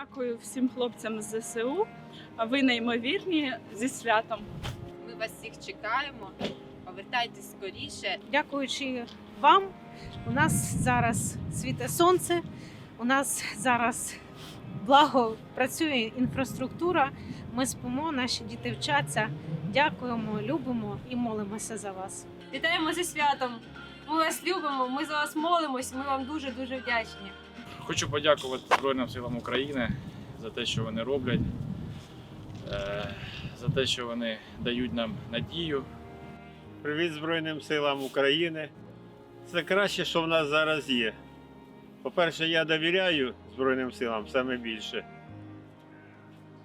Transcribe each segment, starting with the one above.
Дякую всім хлопцям з ЗСУ. Ви неймовірні зі святом. Ми вас всіх чекаємо. Повертайтесь скоріше. Дякуючи вам, у нас зараз світе сонце, у нас зараз благо працює інфраструктура. Ми спимо, наші діти вчаться. Дякуємо, любимо і молимося за вас. Вітаємо зі святом. Ми вас любимо, ми за вас молимось. Ми вам дуже дуже вдячні. Хочу подякувати Збройним силам України за те, що вони роблять, е, за те, що вони дають нам надію. Привіт Збройним силам України. Це краще, що в нас зараз є. По-перше, я довіряю Збройним силам саме більше.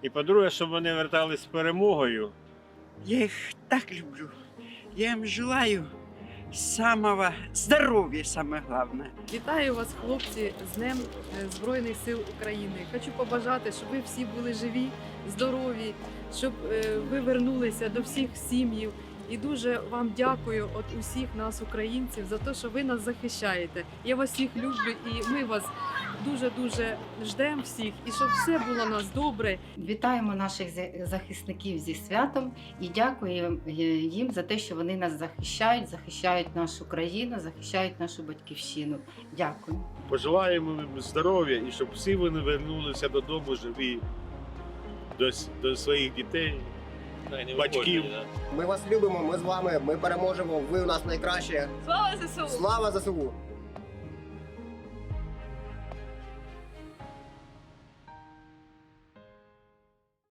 І по-друге, щоб вони вертались з перемогою. Я их так люблю. Я им желаю самого здоров'я, саме головне. Вітаю вас, хлопці, з Днем е, Збройних сил України. Хочу побажати, щоб ви всі були живі, здорові, щоб е, ви вернулися до всіх сім'їв. І дуже вам дякую від усіх нас, українців, за те, що ви нас захищаєте. Я вас всіх люблю, і ми вас дуже дуже ждемо всіх, і щоб все було у нас добре, Вітаємо наших захисників зі святом і дякуємо е, їм за те, що вони нас захищають, захищають нашу країну, захищають нашу батьківщину. Дякую. Пожелаємо їм здоров'я і щоб всі вони вернулися додому живі до, до своїх дітей, батьків. Ми вас любимо, ми з вами, ми переможемо. Ви у нас найкраще. Слава ЗСУ! Слава ЗСУ!